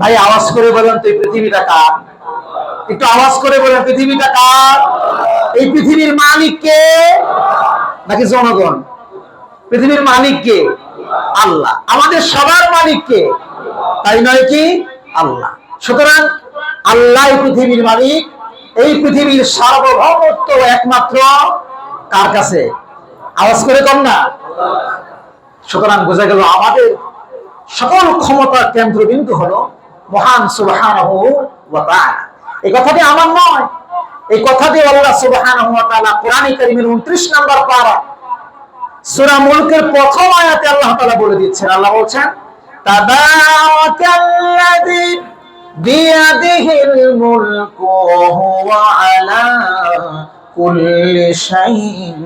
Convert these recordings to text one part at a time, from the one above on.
ভাই, আওয়াজ করে বলেন তো এই পৃথিবীটা কার? একটু আওয়াজ করে বলেন, পৃথিবীটা কার? এই পৃথিবীর মালিক কে? নাকি জনগণ? পৃথিবীর মালিক কে? আল্লাহ। আমাদের সবার মালিক কে? তাই নয় কি? আল্লাহ। সুতরাং আল্লাহ পৃথিবীর মালিক। এই পৃথিবীর সার্বভৌমত্ব একমাত্র কার কাছে? আওয়াজ করে কম না? সুতরাং বোঝা গেল আমাদের সকল ক্ষমতার কেন্দ্রবিন্দু হলো মহান তাআলা। এই কথাটি আমার নয়। এই কথাটি আল্লাহ তাআলা কোরআন কারীমের 29 নম্বর পারা। সূরা মুলকের প্রথম আয়াতে আল্লাহ তাআলা বলে দিচ্ছেন। আল্লাহ বলছেন তাবারাকাল্লাযী বিয়াদিহিল মুলকু ওয়া আলা কুল্লি শাইইন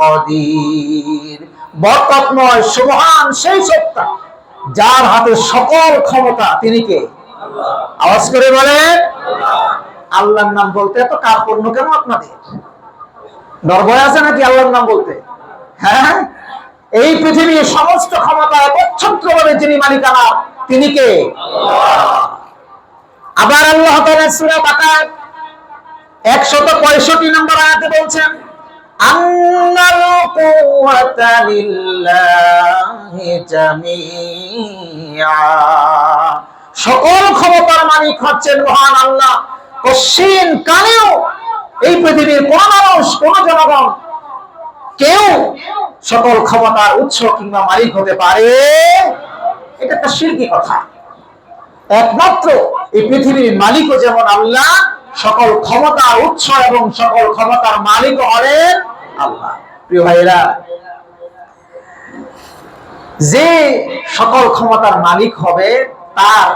কদির বরকতময় সুবহান সেই সত্তা, যার হাতে সকল ক্ষমতা তিনি কে? আওয়াজ করে বলেন। আল্লাহর নাম বলতে এত কার্পণ্য কেন আপনাদের? ডর ভয় আছে নাকি আল্লাহর নাম বলতে? হ্যাঁ? এই পৃথিবীর সমস্ত ক্ষমতা একচ্ছত্র ভাবে যিনি মালিকানা, তিনি কে? আবার আল্লাহ সূরা বাকার 165 নম্বর আয়াতে বলছেন, আন্নাল কুওয়াতা লিল্লাহি জামিআ। সকল ক্ষমতার মালিক হচ্ছেন মহান আল্লাহ। কশিন কালেও এই পৃথিবীর কোন মানুষ, কোন জনগণ, কেউ সকল ক্ষমতার উৎস কিংবা মালিক হতে পারে। এটা একটা শিরকি কথা। একমাত্র এই পৃথিবীর মালিকও যেমন আল্লাহ, সকল ক্ষমতার উৎস এবং সকল ক্ষমতার মালিক হলেন আল্লাহ। প্রিয় ভাইরা যে সকল ক্ষমতার মালিক হবে, তার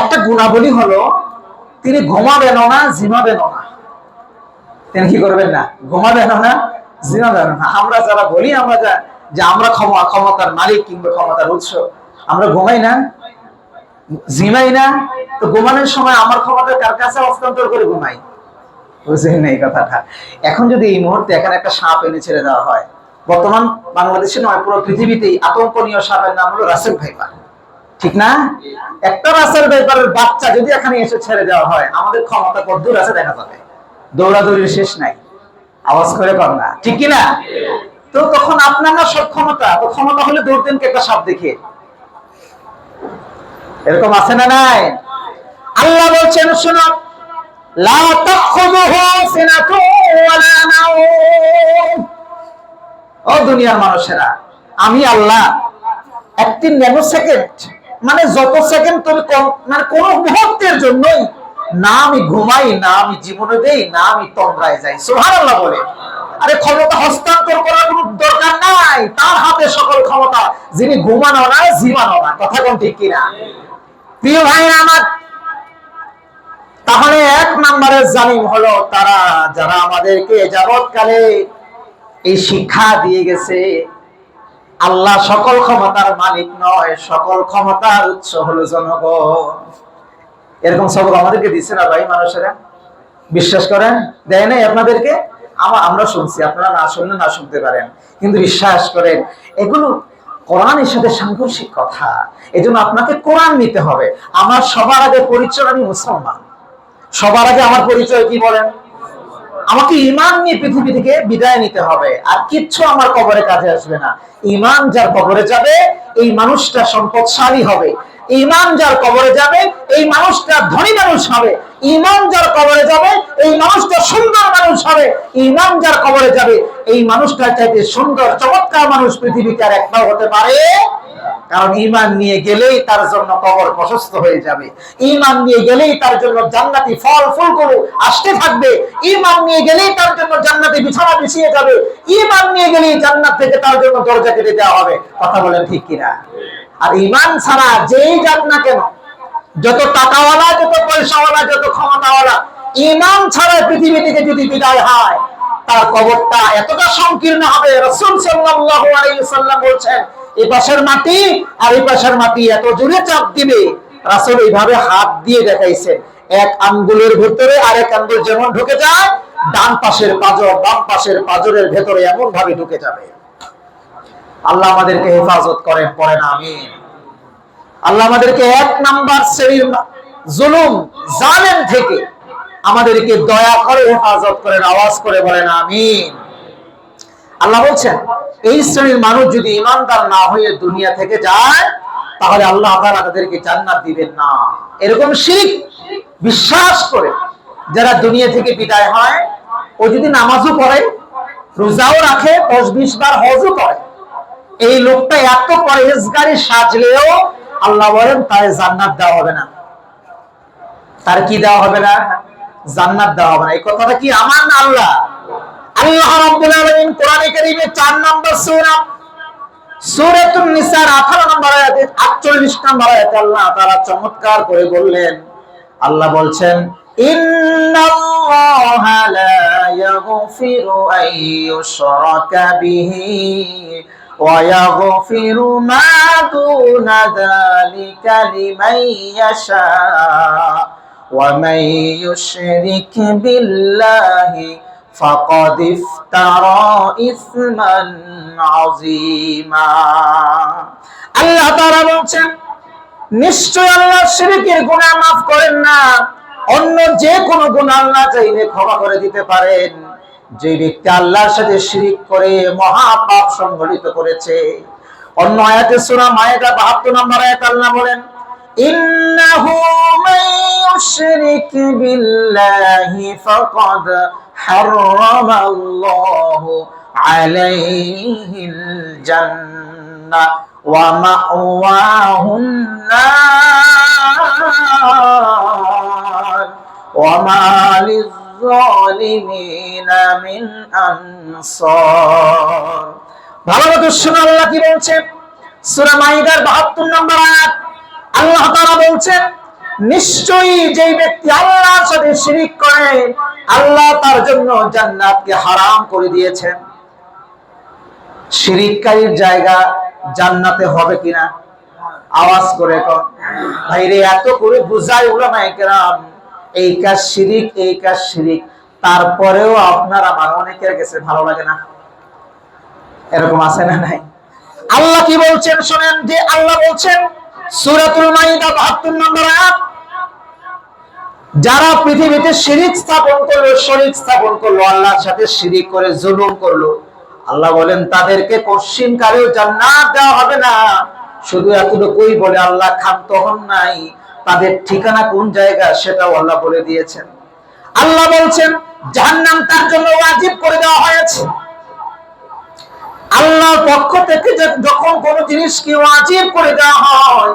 একটা গুণাবলী হলো, তিনি ঘুমাবেন না জিমাবেন না। তিনি কি করবেন না? ঘুমাবেন না জিমাবেন না। আমরা যারা বলি, আমরা যা যে আমরা ক্ষমা ক্ষমতার মালিক কিংবা ক্ষমতার উৎস, আমরা ঘুমাই না, জিমাই না। তো ঘুমানোর সময় আমার ক্ষমতা কার কাছে হস্তান্তর করে ঘুমাই? বুঝলেন এই কথাটা। এখন যদি এই মুহূর্তে এখানে একটা সাপ এনে ছেড়ে দেওয়া হয়, বর্তমান বাংলাদেশে নয়, পুরো পৃথিবীতেই আতঙ্কনীয় সাপের নাম হলো রাসেল ভাইপার। ঠিক না? একটা রাসেল ভাইপারের বাচ্চা যদি এখানে এসে ছেড়ে দেওয়া হয়, আমাদের ক্ষমতা কদ্দূর আছে দেখা যাবে। দৌড়াদৌড়ির শেষ নাই। আওয়াজ করে কর না। ঠিক কি না তো তখন আপনার না সব ক্ষমতা? তো ক্ষমতা হলে দৌড়তেন কে? একটা সাপ দেখে। এরকম আছে না নাই? আল্লাহ বলছেন, শোনো, লা ও দুনিয়ার মানুষেরা, আমি আল্লাহ একটি ন্যানো সেকেন্ড। মানে যত সেকেন্ড কম- মানে কোন মুহূর্তের জন্যই না আমি ঘুমাই, না আমি জীবনে দেই, না আমি তন্দ্রায় যাই। সুবহানাল্লাহ বলে। আরে ক্ষমতা হস্তান্তর করার কোনো দরকার নাই। তার হাতে সকল ক্ষমতা। যিনি ঘুমানো না জীবানো না। কথা কোন ঠিক কিনা? প্রিয় ভাই আমার, তাহলে এক নম্বরের জালিম হলো তারা, যারা আমাদেরকে যাবৎকালে এই শিক্ষা দিয়ে গেছে। আল্লাহ সকল ক্ষমতার মালিক নয়, সকল ক্ষমতার উৎস হলো জনগণ। এরকম সবক আমাদেরকে দিচ্ছে না ভাই মানুষেরা? বিশ্বাস করেন? দেয় নাই আপনাদেরকে? আমা আমরা শুনছি, আপনারা না শুনলে না শুনতে পারেন। কিন্তু বিশ্বাস করেন, এগুলো কোরআনের সাথে সাংঘর্ষিক কথা। এজন্য আপনাকে কোরআন নিতে হবে। আমার সবার আগে পরিচয়, আমি মুসলমান। সবার আগে আমার পরিচয় কি বলেন? আমাকে ইমান নিয়ে পৃথিবী থেকে বিদায় নিতে হবে। আর কিচ্ছু আমার কবরে কাজে আসবে না। ইমান যার কবরে যাবে, এই মানুষটা সম্পদশালী হবে। ইমান যার কবরে যাবে, এই মানুষটা ধনী মানুষ হবে। ইমান যার কবরে যাবে, এই মানুষটা সুন্দর মানুষ হবে। ইমান যার কবরে যাবে, এই মানুষটা চাইতে সুন্দর, চমৎকার মানুষ পৃথিবীতে আর একটাও হতে পারে কারণ ইমান নিয়ে গেলেই তার জন্য কবর প্রশস্ত হয়ে যাবে। ইমান নিয়ে গেলেই তার জন্য জান্নাতি ফল ফুল করু আসতে থাকবে। ইমান নিয়ে গেলেই তার জন্য জান্নাতি বিছানা বিছিয়ে যাবে। ইমান নিয়ে গেলেই জান্নাত থেকে তার জন্য দরজা কেটে দেওয়া হবে। কথা বলেন ঠিক কিনা? আর ইমান ছাড়া যেই যাক না কেন, যত টাকাওয়ালা, যত পয়সাওয়ালা, যত ক্ষমতাওয়ালা ইমান ছাড়া পৃথিবী থেকে যদি বিদায় হয়, তার কবরটা এতটা সংকীর্ণ হবে। রসুল সাল্লাল্লাহু আলাইহি সাল্লাম বলছেন এই পাশের মাটি আর এই পাশের মাটি এত জোরে চাপ দিবে রাসূল এইভাবে হাত দিয়ে দেখাইছেন। এক আঙ্গুলের ভেতরে আর এক আঙ্গুল যেমন ঢুকে যায়, ডান পাশের পাজর, বাম পাশের পাজরের ভেতরে এমন ভাবে ঢুকে যাবে। আল্লাহ আমাদেরকে হেফাজত করেন পরে না আমিন। আল্লাহ আমাদেরকে এক নাম্বার শ্রেণির জুলুম, জালেম থেকে আমাদেরকে দয়া করে হেফাজত করেন, আওয়াজ করে বলেন, আমিন। আল্লাহ বলছেন, এই শ্রেণির মানুষ যদি ইমানদার না হয়ে দুনিয়া থেকে যায়, তাহলে আল্লাহ তাআলা তাদেরকে জান্নাত দিবেন না। এরকম শিরিক বিশ্বাস করে যারা দুনিয়া থেকে বিদায় হয়, ও যদি নামাজও পড়ে, রোজাও রাখে দশ বিশ বার হজও করে, এই লোকটা এত পরহেজগারি সাজলেও আল্লাহ বলেন, তার জান্নাত দেওয়া হবে না। তার কি দেওয়া হবে না? জান্নাত দেওয়া হবে না। এই কথাটা কি আমার না আল্লাহ? আল্লাহ রাব্বুল আলামিন কোরআনে কারীমে 4 নম্বর সূরা সূরাতুন নিসার 18 নম্বর আয়াতে 48 নম্বর আয়াতে আল্লাহ তাআলা চমৎকার করে বললেন আল্লাহ বলছেন ইন্নাল্লাহা লা ইয়াগফিরু আন ইউশরাকা বিহি ওয়া ইয়াগফিরু মা দুনা যালিকা লিমান ইয়াশা ومن يشرك بالله فقد افترى إثما عظيما আল্লাহ তাআলা বলছেন নিশ্চয় আল্লাহ শিরকের গুনাহ মাফ করেন না অন্য যে কোনো গুনাহ আল্লাহ চাইলে ক্ষমা করে দিতে পারেন যে ব্যক্তি আল্লাহর সাথে শিরিক করে মহা পাপ সংঘটিত করেছে অন্য আয়াতে সূরা মায়েদা 72 নম্বর আয়াত আল্লাহ বলেন ইন্নাহু মান يشرك بالله فقد حرم الله عليه الجنة ومأواه النار وما للظالمين من أنصار ভালো মতো শুনে আল্লাহ কি বলছে সূরা মাইদার 72 নম্বর আয়াত আল্লাহ তাআলা বলছেন নিশ্চয়ই যে ব্যক্তি আল্লাহর সাথে শিরিক করে, আল্লাহ তার জন্য জান্নাতকে হারাম করে দিয়েছেন। শিরিককারীর জায়গা জান্নাতে হবে কিনা? আওয়াজ করে কর ভাইরে, এত করে বুঝাই উলামায়ে কেরাম, এই কাজ শিরিক, এই কাজ শিরিক। তারপরেও আপনার আমার অনেকের কাছে ভালো লাগে না। এরকম আছে না নাই? আল্লাহ কি বলছেন? শুনেন যে আল্লাহ বলছেন সূরাতুল মাইদা 72 নম্বর আয়াত, যারা পৃথিবীতে শিরিক স্থাপন করল, শরীক স্থাপন করল, আল্লাহর সাথে শিরিক করে জুলুম করল, আল্লাহ বলেন, তাদেরকে কশিন কালেও জান্নাত দেওয়া হবে না। শুধু এতটুকুই বলে আল্লাহ ক্ষান্ত হন নাই। তাদের ঠিকানা কোন জায়গা সেটাও আল্লাহ বলে দিয়েছেন। আল্লাহ বলছেন, জাহান্নাম তার জন্য ওয়াজিব করে দেওয়া হয়েছে। আল্লাহর পক্ষ থেকে যখন কোন জিনিসকে ওয়াজিব করে দেওয়া হয়,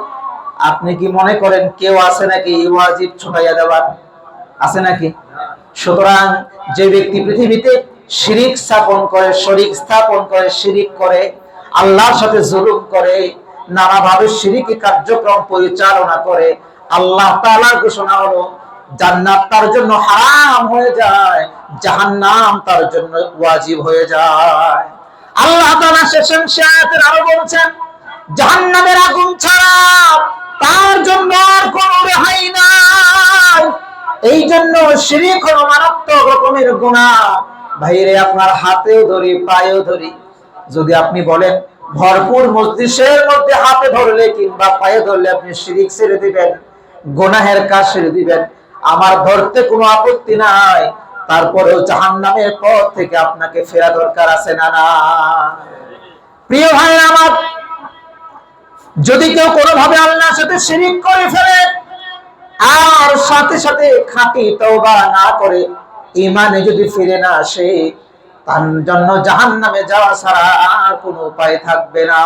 আপনি কি মনে করেন কেউ আছে নাকি ওয়াজিব ছুটাইয়া দেওয়ার? আছে নাকি? সুতরাং যে ব্যক্তি পৃথিবীতে শিরিক স্থাপন করে, শরিক স্থাপন করে, শিরিক করে, আল্লাহর সাথে জুলুম করে, নানাভাবে শিরিকি কার্যক্রম পরিচালনা করে, আল্লাহ তাআলার ঘোষণা হলো, জান্নাত তার জন্য হারাম হয়ে যায়, জাহান্নাম তার জন্য ওয়াজিব হয়ে যায়। আল্লাহ আয়াতের আরও বলছেন, জাহান্নামের আগুন ছাড়া তার জন্য আর কোন রেহাই নাই। এই জন্য শিরিক হলো মারাত্মক রকমের গুনাহ। ভাইরে, আপনার হাতেও ধরি, পায়েও ধরি। যদি আপনি বলেন, ভরপুর মসজিদের মধ্যে হাতে ধরলে কিংবা পায়ে ধরলে আপনি শিরিক ছেড়ে দিবেন, গুনাহের কাজ ছেড়ে দিবেন, আমার ধরতে কোনো আপত্তি নাই। তারপরেও জাহান্নামের পথ থেকে আপনাকে ফেরা দরকার আছে না না? প্রিয় ভাই আমার, যদি কেউ কোনোভাবে আল্লাহর সাথে শিরিক করে ফেলে আর সাথে সাথে খাঁটি তওবা না করে ইমানে যদি ফিরে না আসে, তার জন্য জাহান্নামে যাওয়া ছাড়া আর কোনো উপায় থাকবে না।